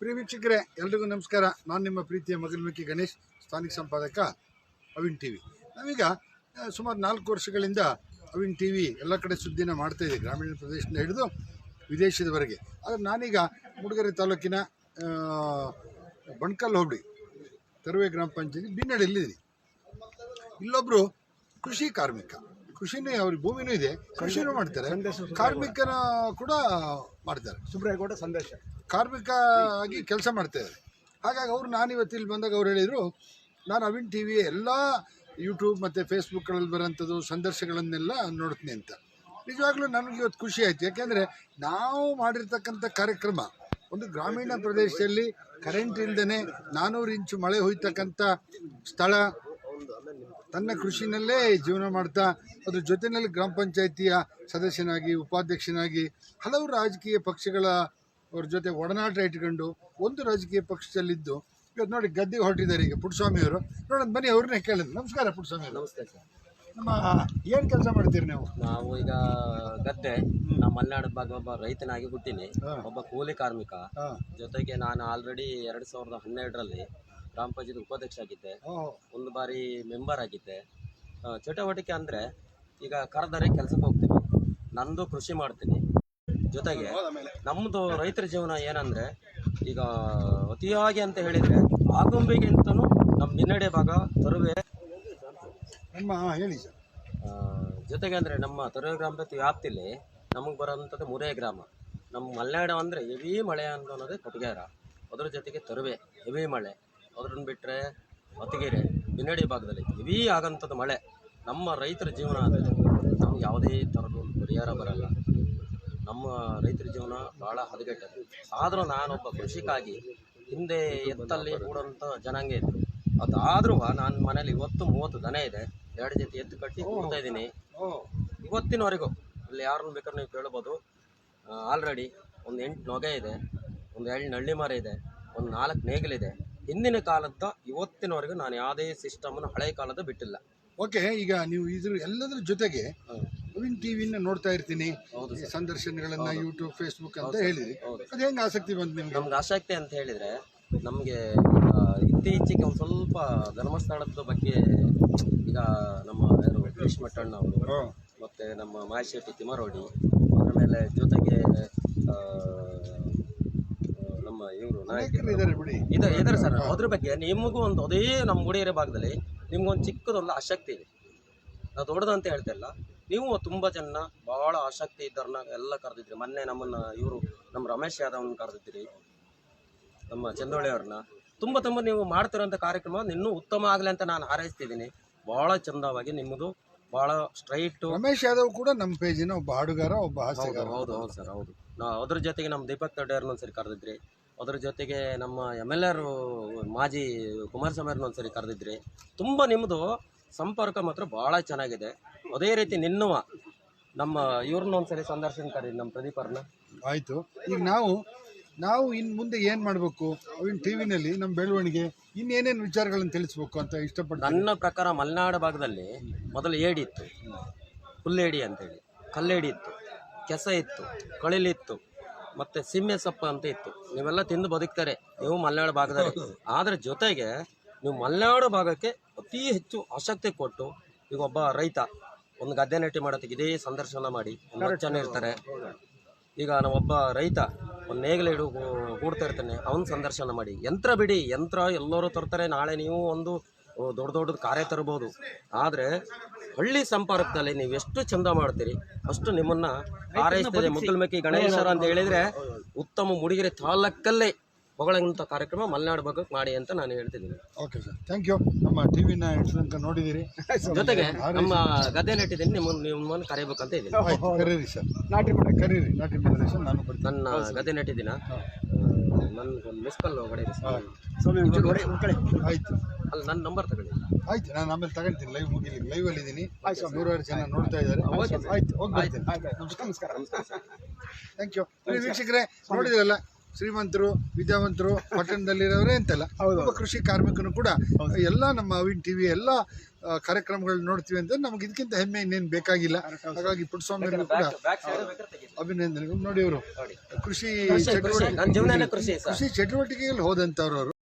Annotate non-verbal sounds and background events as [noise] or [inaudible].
ಪ್ರಿಯ ವೀಕ್ಷಕರೇ, ಎಲ್ರಿಗೂ ನಮಸ್ಕಾರ. ನಾನು ನಿಮ್ಮ ಪ್ರೀತಿಯ ಮಗಲ್ಮುಖಿ ಗಣೇಶ್, ಸ್ಥಾನಿಕ ಸಂಪಾದಕ ಅವಿನ್ ಟಿ ವಿ ನಾವೀಗ ಸುಮಾರು ನಾಲ್ಕು ವರ್ಷಗಳಿಂದ ಅವಿನ್ ಟಿ ವಿ ಎಲ್ಲ ಕಡೆ ಸುದ್ದಿನ ಮಾಡ್ತಾ ಇದೆ, ಗ್ರಾಮೀಣ ಪ್ರದೇಶದಿಂದ ಹಿಡಿದು ವಿದೇಶದವರೆಗೆ. ಆದರೆ ನಾನೀಗ ಮೂಡಿಗೆರೆ ತಾಲೂಕಿನ ಬಣ್ಕಲ್ ಹೋಬಳಿ, ತರುವೆ ಗ್ರಾಮ ಪಂಚಾಯತಿ ಬಿನ್ನಡಿಯಲ್ಲಿದ್ದೀನಿ ಇಲ್ಲೊಬ್ಬರು ಕೃಷಿ ಕಾರ್ಮಿಕ. ಕೃಷಿನೇ ಅವ್ರ ಭೂಮಿನೂ ಇದೆ. ಕೃಷಿನೂ ಮಾಡ್ತಾರೆ. ಕಾರ್ಮಿಕನ ಕೂಡ ಮಾಡ್ತಾರೆ. ಸುಬ್ರಾಯಗೌಡ ಸಂದೇಶ. ಕಾರ್ಮಿಕ ಆಗಿ ಕೆಲಸ ಮಾಡ್ತಾರೆ ಹಾಗಾಗಿ ಅವರು ನಾನು ಇವತ್ತು ಇಲ್ಲಿ ಬಂದಾಗ ಅವ್ರು ಹೇಳಿದರು ನಾನು ಅವಿನ್ ಟಿ ವಿ ಎಲ್ಲ ಯೂಟ್ಯೂಬ್ ಮತ್ತು ಫೇಸ್ಬುಕ್ಗಳಲ್ಲಿ ಬರೋಂಥದ್ದು ಸಂದರ್ಶಗಳನ್ನೆಲ್ಲ ನೋಡ್ತೀನಿ ಅಂತ. ನಿಜವಾಗ್ಲೂ ನನಗೆ ಇವತ್ತು ಖುಷಿ ಆಯಿತು. ಯಾಕೆಂದರೆ ನಾವು ಮಾಡಿರ್ತಕ್ಕಂಥ ಕಾರ್ಯಕ್ರಮ ಒಂದು ಗ್ರಾಮೀಣ ಪ್ರದೇಶದಲ್ಲಿ ಕರೆಂಟ್ ಇಲ್ಲದೇ ನಾನ್ನೂರು ಇಂಚು ಮಳೆ ಹೊಯ್ತಕ್ಕಂಥ ಸ್ಥಳ ತನ್ನ ಕೃಷಿನಲ್ಲೇ ಜೀವನ ಮಾಡ್ತಾ ಅದ್ರ ಜೊತೆಯಲ್ಲಿ ಗ್ರಾಮ ಪಂಚಾಯಿತಿಯ ಸದಸ್ಯನಾಗಿ ಉಪಾಧ್ಯಕ್ಷನಾಗಿ ಹಲವು ರಾಜಕೀಯ ಪಕ್ಷಗಳ ಅವ್ರ ಜೊತೆ ಒಡನಾಟ ಇಟ್ಕೊಂಡು ಒಂದು ರಾಜಕೀಯ ಪಕ್ಷದಲ್ಲಿದ್ದು ಇವತ್ತು ನೋಡಿ ಗದ್ದೆಗೆ ಹೊರಟಿದ್ದಾರೆ ಈಗ ಪುಟ್ಟಸ್ವಾಮಿ ಅವರು. ನೋಡೋಣ ಬನ್ನಿ ಅವ್ರನ್ನೇ ಕೇಳಿದ್ರು ನಮಸ್ಕಾರ ಪುಟ್ಟಸ್ವಾಮಿ ಅವರು. ನಮಸ್ತೆ ಸರ್. ನಮ್ಮ ಏನು ಕೆಲಸ ಮಾಡ್ತೀರಿ ನೀವು? ನಾವು ಈಗ ಗದ್ದೆ ನಮ್ಮ ಮಲೆನಾಡು ಭಾಗ ಒಬ್ಬ ರೈತನಾಗಿ ಹುಟ್ಟಿನಿ. ಒಬ್ಬ ಕೂಲಿ ಕಾರ್ಮಿಕ. ಜೊತೆಗೆ ನಾನು ಆಲ್ರೆಡಿ ಎರಡು ಸಾವಿರದ ಹನ್ನೆರಡರಲ್ಲಿ ಗ್ರಾಮ ಪಂಚಾಯತ್ ಉಪಾಧ್ಯಕ್ಷ ಆಗಿದ್ದೆ ಒಂದು ಬಾರಿ ಮೆಂಬರ್ ಆಗಿದ್ದೆ. ಚಟುವಟಿಕೆ ಅಂದರೆ ಈಗ ಕರೆದರೆ ಕೆಲಸಕ್ಕೆ ಹೋಗ್ತೀನಿ. ನಂದು ಕೃಷಿ ಮಾಡ್ತೀನಿ. ಜೊತೆಗೆ ನಮ್ಮದು ರೈತರ ಜೀವನ ಏನಂದರೆ ಈಗ ಅತಿಯಾಗಿ ಅಂತ ಹೇಳಿದರೆ ಆಗುಂಬೆಗಿಂತನೂ ನಮ್ಮ ಹಿನ್ನಡೆ ಭಾಗ ತರುವೆ. ಹೇಳಿ ಸರ್. ಜೊತೆಗೆ ಅಂದರೆ ನಮ್ಮ ತರುವೆ ಗ್ರಾಮ ಪಂಚಾಯತ್ ವ್ಯಾಪ್ತಿಲಿ ನಮಗೆ ಬರೋಂಥದ್ದು ಮುರೇ ಗ್ರಾಮ. ನಮ್ಮ ಮಲೆನಾಡು ಅಂದರೆ ಹೆವಿ ಮಳೆ ಅಂತ ಅನ್ನೋದೇ ಕೊಟ್ಟಿಗೆರ ಅದ್ರ ಜೊತೆಗೆ ತರುವೆ ಹೆವಿ ಮಳೆ. ಅದ್ರನ್ನ ಬಿಟ್ಟರೆ ಹೊತ್ತಿಗೆರೆ ಬಿನ್ನಡಿ ಭಾಗದಲ್ಲಿ ಹೆವಿ ಆಗಂಥದ್ದು ಮಳೆ ನಮ್ಮ ರೈತರ ಜೀವನ ಆದರೆ ನಮ್ಗೆ ಯಾವುದೇ ಥರದ ಒಂದು ಪರಿಹಾರ ಬರಲ್ಲ. ನಮ್ಮ ರೈತರ ಜೀವನ ಭಾಳ ಹದಗೆಟ್ಟದು ಆದರೂ ನಾನೊಬ್ಬ ಕೃಷಿಕಾಗಿ ಹಿಂದೆ ಎತ್ತಲ್ಲಿ ಕೂಡೋಂಥ ಜನಾಂಗ ಇತ್ತು ಅದಾದ್ರೂ ನಾನು ಮನೇಲಿ ಇವತ್ತು ಮೂವತ್ತು ದನ ಇದೆ. ಎರಡು ಜೊತೆ ಎತ್ತು ಕಟ್ಟಿ ಕೊಡ್ತಾ ಇದ್ದೀನಿ. ಇವತ್ತಿನವರೆಗೂ ಅಲ್ಲಿ ಯಾರನ್ನು ಬೇಕಾದ್ರೆ ನೀವು ಕೇಳ್ಬೋದು. ಆಲ್ರೆಡಿ ಒಂದು ಎಂಟು ನೊಗೆ ಇದೆ. ಒಂದು ಎರಡು ನಳ್ಳಿ ಮರ ಇದೆ. ಒಂದು ನಾಲ್ಕು ನೇಗಿಲಿದೆ. ಹಿಂದಿನ ಕಾಲದ ಇವತ್ತಿನವರೆಗೂ ನಾನು ಯಾವುದೇ ಸಿಸ್ಟಮನ್ನು ಹಳೆ ಕಾಲದ ಬಿಟ್ಟಿಲ್ಲ. ಓಕೆ ಈಗ ನೀವು ಇದ್ರ ಎಲ್ಲದರ ಜೊತೆಗೆ ನವೀನ್ ಟಿವಿನ ನೋಡ್ತಾ ಇರ್ತೀನಿ. ಈ ಸಂದರ್ಶನಗಳನ್ನ ಯೂಟ್ಯೂಬ್ ಫೇಸ್ಬುಕ್ ಅಂತ. ಹೇಳಿದ್ರಿ. ಅದು ಹೆಂಗೆ ಆಸಕ್ತಿ ಬಂತು ನಿಮ್ಗೆ? ನಮ್ಗೆ ಆಸಕ್ತಿ ಅಂತ ಹೇಳಿದರೆ ನಮಗೆ ಇತ್ತೀಚೆಗೆ ಒಂದು ಸ್ವಲ್ಪ ಧರ್ಮಸ್ಥಳದ ಬಗ್ಗೆ ಈಗ ನಮ್ಮ ಯಾರು ಕೃಷ್ ಮಟ್ಟಣ್ಣ ಅವರು ಮತ್ತು ನಮ್ಮ ಮಾಯಶೆಟ್ಟಿ ತಿಮರೋಡಿ ಆಮೇಲೆ ಮೇಲೆ ಜೊತೆಗೆ ಆ, ನಮ್ಮ ಇವರು ಇದ ಇದಾರೆ ಸರ್. ಅದ್ರ ಬಗ್ಗೆ ನಿಮಗೂ ಒಂದು ಅದೇ ನಮ್ಮ ಗುಡಿಯರ ಭಾಗದಲ್ಲಿ ನಿಮ್ಗೊಂದು ಚಿಕ್ಕದೊಂದು ಆಸಕ್ತಿ ಇದೆ. ನಾವು ದೊಡ್ಡದು ಅಂತ ಹೇಳ್ತಾ ಇಲ್ಲ. ನೀವು ತುಂಬ ಜನ ಭಾಳ ಆಸಕ್ತಿ ಇದ್ದವ್ರನ್ನ ಎಲ್ಲ ಕರೆದಿದ್ರಿ. ಮೊನ್ನೆ ನಮ್ಮನ್ನ ಇವರು ನಮ್ಮ ರಮೇಶ್ ಯಾದವ್ನ ಕರೆದಿದ್ರಿ. ನಮ್ಮ ಚಂದೋಳಿ ಅವ್ರನ್ನ. ತುಂಬ ತುಂಬ ನೀವು ಮಾಡ್ತಿರೋಂಥ ಕಾರ್ಯಕ್ರಮ ಇನ್ನೂ ಉತ್ತಮ ಆಗಲಿ ಅಂತ ನಾನು ಹಾರೈಸ್ತಿದ್ದೀನಿ. ಭಾಳ ಚಂದವಾಗಿ ನಿಮ್ಮದು ಭಾಳ ಸ್ಟ್ರೈಟ್. ರಮೇಶ್ ಯಾದವ್ ಕೂಡ ನಮ್ಮ ಪೇಜಿನ ಒಬ್ಬ ಹಾಡುಗಾರ ಒಬ್ಬ ಹೌದು ಹಾಸ್ಯಗಾರ. ಹೌದು ಹೌದು ಸರ್ ಹೌದು. ನಾ ಅದ್ರ ಜೊತೆಗೆ ನಮ್ಮ ದೀಪಕ್ ತಡ್ಡೆಯವ್ರನ್ನ ಒಂದ್ಸರಿ ಕರೆದಿದ್ರಿ. ಅದ್ರ ಜೊತೆಗೆ ನಮ್ಮ ಎಂ ಎಲ್ ಆರು ಮಾಜಿ ಕುಮಾರಸ್ವಾಮಿ ಅವ್ರನ್ನ ಒಂದ್ಸರಿ ಕರೆದಿದ್ರಿ. ತುಂಬ ನಿಮ್ಮದು ಸಂಪರ್ಕ ಮಾತ್ರ ಭಾಳ ಚೆನ್ನಾಗಿದೆ. ಅದೇ ರೀತಿ ನಿನ್ನುವ ನಮ್ಮ ಇವ್ರನ್ನ ಒಂದ್ಸರಿ ಸಂದರ್ಶನ ಕರೀರಿ ನಮ್ಮ ಪ್ರದೀಪ್ ಅವ್ರನ್ನ. ಆಯಿತು. ಈಗ ನಾವು ನಾವು ಇನ್ನು ಮುಂದೆ ಏನು ಮಾಡಬೇಕು? ಅವಿನ ಟಿ ವಿನಲ್ಲಿ ನಮ್ಮ ಬೆಳವಣಿಗೆ ಇನ್ನೇನೇನು ವಿಚಾರಗಳನ್ನು ತಿಳಿಸ್ಬೇಕು ಅಂತ ಇಷ್ಟಪಡ್ತೀನಿ. ನನ್ನ ಪ್ರಕಾರ ಮಲೆನಾಡು ಭಾಗದಲ್ಲಿ ಮೊದಲು ಏಡಿ ಇತ್ತು. ಹುಲ್ಲೇಡಿ ಅಂತೇಳಿ. ಕಲ್ಲೇಡಿ ಇತ್ತು. ಕೆಸ ಇತ್ತು. ಕಳಿಲಿತ್ತು ಮತ್ತು ಸಿಮ್ಮೆ ಸೊಪ್ಪು ಅಂತ ಇತ್ತು. ನೀವೆಲ್ಲ ತಿಂದು ಬದುಕ್ತಾರೆ. ನೀವು ಮಲೆನಾಡು ಭಾಗದಲ್ಲಿ. ಆದ್ರೆ ಜೊತೆಗೆ ನೀವು ಮಲೆನಾಡು ಭಾಗಕ್ಕೆ ಅತಿ ಹೆಚ್ಚು ಆಸಕ್ತಿ ಕೊಟ್ಟು ಈಗ ಒಬ್ಬ ರೈತ ಒಂದು ಗದ್ದೆ ನೆಟ್ಟಿ ಮಾಡೋದಕ್ಕೆ ಇದೇ ಸಂದರ್ಶನ ಮಾಡಿ. ಒಂದು ಹತ್ತು ಜನ ಇರ್ತಾರೆ. ಈಗ ನಾವೊಬ್ಬ ರೈತ ಒಂದು ನೇಗಿಲು ಹಿಡು ಕೂಡ್ತಾ ಇರ್ತಾನೆ. ಅವನ ಸಂದರ್ಶನ ಮಾಡಿ. ಯಂತ್ರ ಬಿಡಿ. ಯಂತ್ರ ಎಲ್ಲರೂ ತರ್ತಾರೆ. ನಾಳೆ ನೀವು ಒಂದು ದೊಡ್ಡ ದೊಡ್ಡದು ಕಾರ್ಯ ತರ್ಬೋದು. ಆದರೆ ಹಳ್ಳಿ ಸಂಪರ್ಕದಲ್ಲಿ ನೀವು ಎಷ್ಟು ಚಂದ ಮಾಡ್ತೀರಿ ಅಷ್ಟು ನಿಮ್ಮನ್ನ ಹಾರೈಸ್ತದೆ ಮುಗುಲ್ಮಕ್ಕಿ ಗಣೇಶರ ಅಂತ ಹೇಳಿದ್ರೆ ಉತ್ತಮ ಮುಡಿಗೆರೆ ತಾಲೂಕಲ್ಲೇ ಹೊಗಳಂಥ ಕಾರ್ಯಕ್ರಮ ಮಲೆನಾಡು ಭಾಗಕ್ಕೆ ಮಾಡಿ ಅಂತ ನಾನು ಹೇಳ್ತಿದ್ದೀನಿ. ಓಕೆ ಸರ್ ಥ್ಯಾಂಕ್ ಯು ನಮ್ಮ ಟಿ ವಿನ ನೋಡಿದ್ದೀರಿ [laughs] ಜೊತೆಗೆ ನಮ್ಮ ಗದ್ದೆ ನೆಟ್ಟಿದ್ದೀನಿ ನಿಮ್ಮನ್ನು ನಿಮ್ಮನ್ನು ಕರೆಯಬೇಕಂತ ಇದ್ದೀನಿ. ಕರೀರಿ ಸರ್. ನಾಟಿ ಕರೀರಿ ನಾಟಿ ಫೆಡರೇಷನ್ ನಾನು ನನ್ನ ಗದ್ದೆ ನೆಟ್ಟಿದ್ದೀನ ನನ್ನ ಒಂದು ಮಿಸ್ ಕಾಲ್ ಹೊಡೆಯಿರಿ ಸರ್ ಸ್ವಾಮಿ ಒಂಚೂರು ಹೊಡೆ ಉಳ್ಕಳಿ ಆಯಿತು. ಅಲ್ಲಿ ನನ್ನ ನಂಬರ್ ತಗೊಳ್ಳಿ. ಆಯ್ತು ನಾನು ಆಮೇಲೆ ತಗೊಂತೀನಿ ಲೈವ್ ಮುಗಿಲಿ ಲೈವ್ ಅಲ್ಲಿ ಇದ್ದೀನಿ ನೂರಾರು ಜನ ನೋಡ್ತಾ ಇದ್ದಾರೆ. ಆಯ್ತು ಹೋಗಿ ಬರ್ತೀನಿ. ಆಯ್ತು. ಆಯ್ತು ನಮಸ್ಕಾರ ನಮಸ್ಕಾರ. ಥ್ಯಾಂಕ್ ಯು ವೀಕ್ಷಕರೇ ನೋಡಿದ್ರಲ್ಲ ಶ್ರೀಮಂತರು ವಿದ್ಯಾವಂತರು ಪಟ್ಟಣದಲ್ಲಿರೋರೇ ಅಂತಲ್ಲ ಒಬ್ಬ ಕೃಷಿ ಕಾರ್ಮಿಕನು ಕೂಡ ಎಲ್ಲ ನಮ್ಮ ಅವಿನ್ ಟಿವಿ ಎಲ್ಲ ಕಾರ್ಯಕ್ರಮಗಳು ನೋಡ್ತೀವಿ ಅಂತ ನಮ್ಗೆ ಇದಕ್ಕಿಂತ ಹೆಮ್ಮೆ ಇನ್ನೇನು ಬೇಕಾಗಿಲ್ಲ. ಹಾಗಾಗಿ ಪುಟ್ಟಸ್ವಾಮಿ ಕೂಡ ಅಭಿನಂದನೆಗಳು. ನೋಡಿ ಅವರು ಕೃಷಿ ಚಟುವಟಿಕೆ ನನ್ನ ಜೀವನನೇ ಕೃಷಿ ಸರ್. ಕೃಷಿ ಚಟುವಟಿಕೆಯಲ್ಲಿ ಹೋದಂಥವ್ರು ಅವರು.